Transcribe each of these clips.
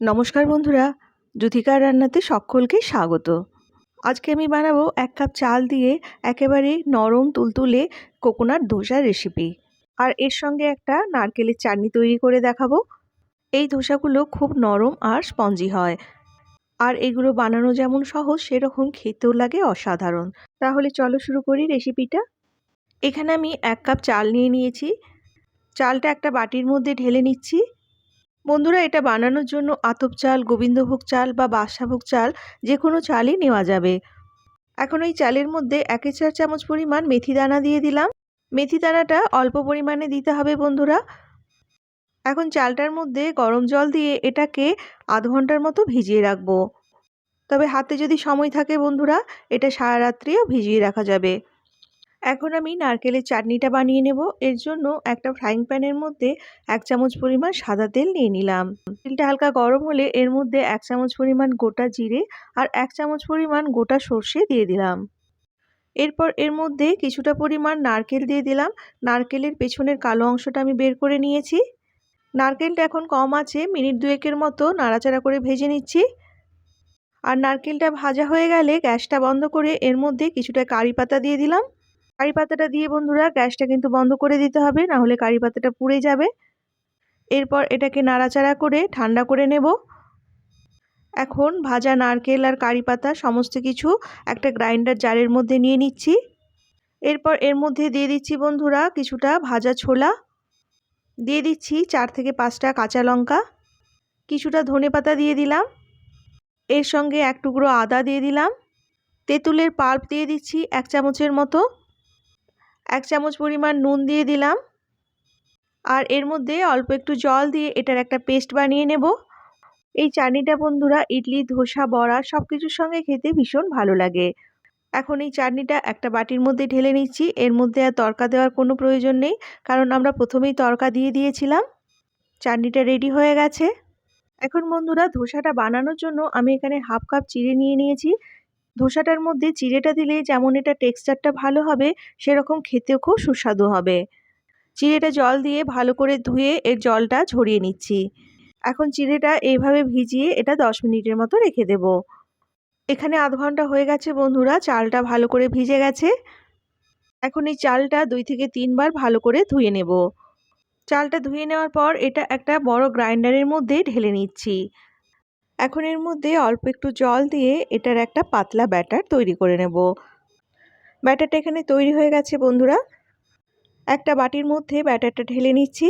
নমস্কার বন্ধুরা জ্যোতিকার রান্নাতে সকলকে স্বাগত। আজকে আমি বানাবো এক কাপ চাল দিয়ে একেবারে নরম তুলতুলে কোকোনাট ধোসার রেসিপি আর এর সঙ্গে একটা নারকেলের চাটনি তৈরি করে দেখাবো। এই ধোসাগুলো খুব নরম আর স্পঞ্জি হয়। আর এগুলো বানানো যেমন সহজ, সেরকম খেতেও লাগে অসাধারণ। তাহলে চলো শুরু করি রেসিপিটা এখানে আমি এক কাপ চাল নিয়ে নিয়েছি। চালটা একটা বাটির মধ্যে ঢেলে নিচ্ছি। বন্ধুরা, এটা বানানোর জন্য আতপ চাল, গোবিন্দভোগ চাল বা বাদশাভোগ চাল যে কোনো চালই নেওয়া যাবে। এখন এই চালের মধ্যে এক চার চামচ পরিমাণ মেথি দানা দিয়ে দিলাম। মেথি দানাটা অল্প পরিমাণে দিতে হবে বন্ধুরা। এখন চালটার মধ্যে গরম জল দিয়ে এটাকে আধ ঘণ্টার মতো ভিজিয়ে রাখব। তবে হাতে যদি সময় থাকে বন্ধুরা, এটা সারা রাত্রিও ভিজিয়ে রাখা যাবে। এখন আমি নারকেলের চাটনিটা বানিয়ে নেব। এর জন্য একটা ফ্রাইং প্যানের মধ্যে এক চামচ পরিমাণ সাদা তেল নিয়ে নিলাম। তেলটা হালকা গরম হলে এর মধ্যে এক চামচ পরিমাণ গোটা জিরে আর এক চামচ পরিমাণ গোটা সর্ষে দিয়ে দিলাম। এরপর এর মধ্যে কিছুটা পরিমাণ নারকেল দিয়ে দিলাম। নারকেলের পেছনের কালো অংশটা আমি বের করে নিয়েছি। নারকেলটা এখন কম আছে, মিনিট দুয়েকের মতো নাড়াচাড়া করে ভেজে নিচ্ছি। আর নারকেলটা ভাজা হয়ে গেলে গ্যাসটা বন্ধ করে এর মধ্যে কিছুটা কারি পাতা দিয়ে দিলাম। কারি পাতাটা দিয়ে বন্ধুরা গ্যাসটা কিন্তু বন্ধ করে দিতে হবে না হলে কারি পাতাটা পুড়ে যাবে। এরপর এটাকে নাড়াচাড়া করে ঠান্ডা করে নেব। এখন ভাজা নারকেল আর কারি পাতা সমস্ত কিছু একটা গ্রাইন্ডার জারের মধ্যে নিয়ে নিচ্ছি। এরপর এর মধ্যে দিয়ে দিচ্ছি বন্ধুরা কিছুটা ভাজা ছোলা। দিয়ে দিচ্ছি চার থেকে পাঁচটা কাঁচা লঙ্কা। কিছুটা ধনে পাতা দিয়ে দিলাম। এর সঙ্গে এক টুকরো আদা দিয়ে দিলাম। তেঁতুলের পাল্প দিয়ে দিচ্ছি এক চামচের মতো। এক চামচ পরিমাণ নুন দিয়ে দিলাম। আর এর মধ্যে অল্প একটু জল দিয়ে এটার একটা পেস্ট বানিয়ে নেব। এই চাটনিটা বন্ধুরা, ইডলি, ধোসা, বড়া সব কিছুর সঙ্গে খেতে ভীষণ ভালো লাগে। এখন এই চাটনিটা একটা বাটির মধ্যে ঢেলে নিচ্ছি। এর মধ্যে আর তরকা দেওয়ার কোনো প্রয়োজন নেই, কারণ আমরা প্রথমেই তরকা দিয়ে দিয়েছিলাম। চাটনিটা রেডি হয়ে গেছে। এখন বন্ধুরা, ধোসাটা বানানোর জন্য আমি এখানে হাফ কাপ চিড়ে নিয়ে নিয়েছি। ধোসাটার মধ্যে চিড়েটা দিলে যেমন এটা টেক্সচারটা ভালো হবে, সেরকম খেতেও খুব সুস্বাদু হবে। চিড়েটা জল দিয়ে ভালো করে ধুয়ে এর জলটা ঝরিয়ে নিচ্ছি। এখন চিড়েটা এইভাবে ভিজিয়ে এটা দশ মিনিটের মতো রেখে দেব। এখানে আধ ঘণ্টা হয়ে গেছে বন্ধুরা, চালটা ভালো করে ভিজে গেছে। এখন এই চালটা দুই থেকে তিনবার ভালো করে ধুয়ে নেব। চালটা ধুয়ে নেওয়ার পর এটা একটা বড় গ্রাইন্ডারের মধ্যে ঢেলে নিচ্ছি। এখন এর মধ্যে অল্প একটু জল দিয়ে এটার একটা পাতলা ব্যাটার তৈরি করে নেব। ব্যাটারটা এখানে তৈরি হয়ে গেছে, বন্ধুরা। একটা বাটির মধ্যে ব্যাটারটা ঢেলে নিচ্ছি।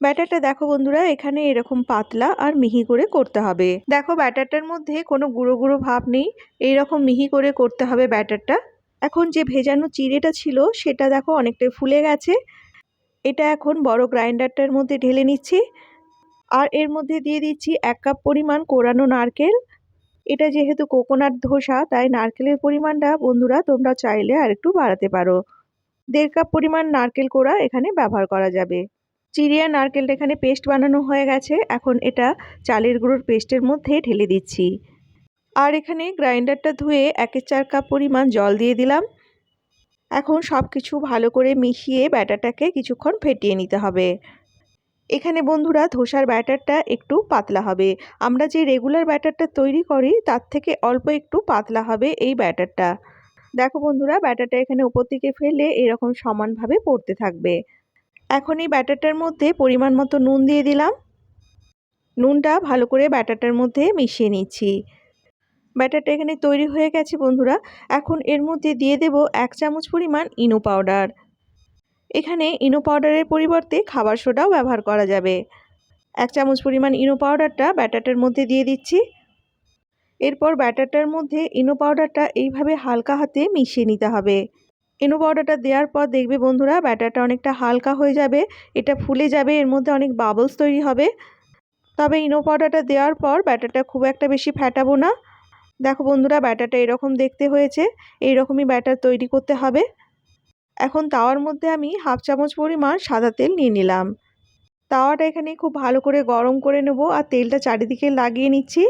ব্যাটারটা দেখো, বন্ধুরা, এখানে এরকম পাতলা আর মিহি করে করতে হবে। দেখো, ব্যাটারটার মধ্যে কোনো গুঁড়ো গুঁড়ো ভাব নেই। এইরকম মিহি করে করতে হবে ব্যাটারটা। এখন যে ভেজানো চিড়েটা ছিল, সেটা দেখো অনেকটাই ফুলে গেছে। এটা এখন বড় গ্রাইন্ডারটার মধ্যে ঢেলে নিচ্ছি। আর এর মধ্যে দিয়ে দিচ্ছি এক কাপ পরিমাণ কোরানো নারকেল। এটা যেহেতু কোকোনাট ধোসা, তাই নারকেলের পরিমাণটা বন্ধুরা তোমরা চাইলে আর একটু বাড়াতে পারো। দেড় কাপ পরিমাণ নারকেল কোড়া এখানে ব্যবহার করা যাবে। চিড়িয়া নারকেলটা এখানে পেস্ট বানানো হয়ে গেছে। এখন এটা চালের গুঁড়োর পেস্টের মধ্যে ঢেলে দিচ্ছি। আর এখানে গ্রাইন্ডারটা ধুয়ে একের চার কাপ পরিমাণ জল দিয়ে দিলাম। এখন সব কিছু ভালো করে মিশিয়ে ব্যাটারটাকে কিছুক্ষণ ফেটিয়ে নিতে হবে। এখানে বন্ধুরা ধোসার ব্যাটারটা একটু পাতলা হবে। আমরা যে রেগুলার ব্যাটারটা তৈরি করি, তার থেকে অল্প একটু পাতলা হবে এই ব্যাটারটা। দেখো বন্ধুরা, ব্যাটারটা এখানে উপর থেকে ফেলে এরকম সমানভাবে পড়তে থাকবে। এখন এই ব্যাটারটার মধ্যে পরিমাণ মতো নুন দিয়ে দিলাম। নুনটা ভালো করে ব্যাটারটার মধ্যে মিশিয়ে নিচ্ছি। ব্যাটারটা এখানে তৈরি হয়ে গেছে বন্ধুরা। এখন এর মধ্যে দিয়ে দেব এক চামচ পরিমাণ ইনো পাউডার। এখানে ইনো পাউডারের পরিবর্তে খাবার সোডাও ব্যবহার করা যাবে। এক চামচ পরিমাণ ইনো পাউডারটা ব্যাটারটার মধ্যে দিয়ে দিচ্ছি। এরপর ব্যাটারটার মধ্যে ইনো পাউডারটা এইভাবে হালকা হাতে মিশিয়ে নিতে হবে। ইনো পাউডারটা দেওয়ার পর দেখবে বন্ধুরা, ব্যাটারটা অনেকটা হালকা হয়ে যাবে, এটা ফুলে যাবে, এর মধ্যে অনেক বাবলস তৈরি হবে। তবে ইনো পাউডারটা দেওয়ার পর ব্যাটারটা খুব একটা বেশি ফ্যাটাবো না। দেখো বন্ধুরা, ব্যাটারটা এরকম দেখতে হয়েছে, এইরকমই ব্যাটার তৈরি করতে হবে। এখন তাওয়ার মধ্যে আমি হাফ চামচ পরিমাণ সাদা তেল নিয়ে নিলাম। তাওয়াটা এখানে খুব ভালো করে গরম করে নেব আর তেলটা চারিদিকে লাগিয়ে নিচ্ছি।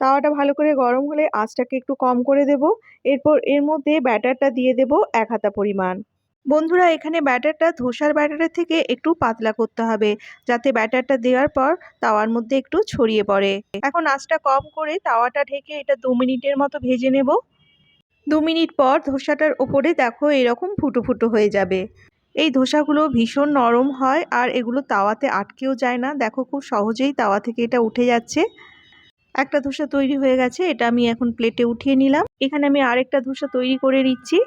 তাওয়াটা ভালো করে গরম হলে আঁচটাকে একটু কম করে দেব। এরপর এর মধ্যে ব্যাটারটা দিয়ে দেব এক হাতা পরিমাণ। বন্ধুরা, এখানে ব্যাটারটা ধোসার ব্যাটারের থেকে একটু পাতলা করতে হবে, যাতে ব্যাটারটা দেওয়ার পর তাওয়ার মধ্যে একটু ছড়িয়ে পড়ে। এখন আঁচটা কম করে তাওয়াটা ঢেকে এটা দু মিনিটের মতো ভেজে নেব। দু মিনিট পর ধোসাটার ওপরে দেখো এরকম ফুটো ফুটো হয়ে যাবে। এই ধোসাগুলো ভীষণ নরম হয় আর এগুলো তাওয়াতে আটকেও যায় না। দেখো খুব সহজেই তাওয়া থেকে এটা উঠে যাচ্ছে। একটা ধোসা তৈরি হয়ে গেছে, এটা আমি এখন প্লেটে উঠিয়ে নিলাম। এখানে আমি আরেকটা ধোসা তৈরি করে নিচ্ছি।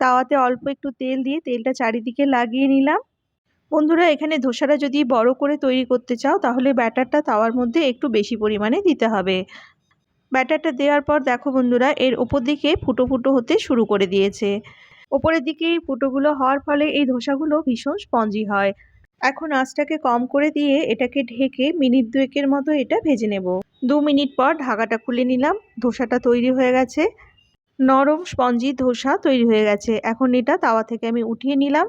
তাওয়াতে অল্প একটু তেল দিয়ে তেলটা চারিদিকে লাগিয়ে নিলাম। বন্ধুরা, এখানে ধোসাটা যদি বড় করে তৈরি করতে চাও, তাহলে ব্যাটারটা তাওয়ার মধ্যে একটু বেশি পরিমাণে দিতে হবে। ব্যাটারটা দেওয়ার পর দেখো বন্ধুরা, এর ওপর দিকে ফুটো ফুটো হতে শুরু করে দিয়েছে। ওপরের দিকে এই ফুটোগুলো হওয়ার ফলে এই ধোসাগুলো ভীষণ স্পঞ্জি হয়। এখন আঁচটাকে কম করে দিয়ে এটাকে ঢেকে মিনিট দুয়েকের মতো এটা ভেজে নেব। দু মিনিট পর ঢাকাটা খুলে নিলাম, ধোসাটা তৈরি হয়ে গেছে। নরম স্পঞ্জি ধোসা তৈরি হয়ে গেছে। এখন এটা তাওয়া থেকে আমি উঠিয়ে নিলাম।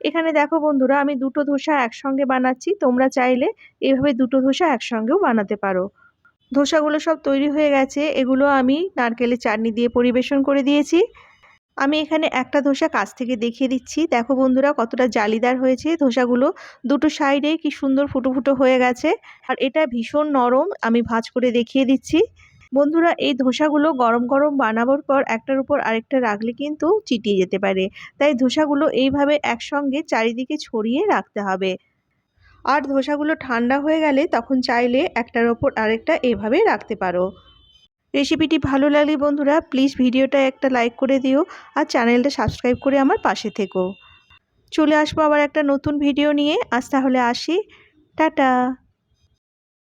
এখানে দেখো বন্ধুরা, আমি দুটো ধোসা একসঙ্গে বানাচ্ছি, তোমরা চাইলে এভাবে দুটো ধোসা একসঙ্গেও বানাতে পারো। ধোসাগুলো সব তৈরি হয়ে গেছে, এগুলো আমি নারকেলের চাটনি দিয়ে পরিবেশন করে দিয়েছি। আমি এখানে একটা ধোসা কাছ থেকে দেখিয়ে দিচ্ছি। দেখো বন্ধুরা কতটা জালিদার হয়েছে ধোসাগুলো। দুটো সাইডে কি সুন্দর ফুটো ফুটো হয়ে গেছে। আর এটা ভীষণ নরম, আমি ভাজ করে দেখিয়ে দিচ্ছি। বন্ধুরা এই ধোসাগুলো গরম গরম বানাবার পর একটার উপর আরেকটা রাখলে কিন্তু চিটিয়ে যেতে পারে। তাই ধোসাগুলো এইভাবে একসঙ্গে চারিদিকে ছড়িয়ে রাখতে হবে। আর ধোসাগুলো ঠান্ডা হয়ে গেলে তখন চাইলে একটার ওপর আরেকটা এভাবে রাখতে পারো। রেসিপিটি ভালো লাগলে বন্ধুরা, প্লিজ ভিডিওটা একটা লাইক করে দিও আর চ্যানেলটা সাবস্ক্রাইব করে আমার পাশে থেকো। চলে আসব আবার একটা নতুন ভিডিও নিয়ে। আজ তাহলে আসি। টাটা!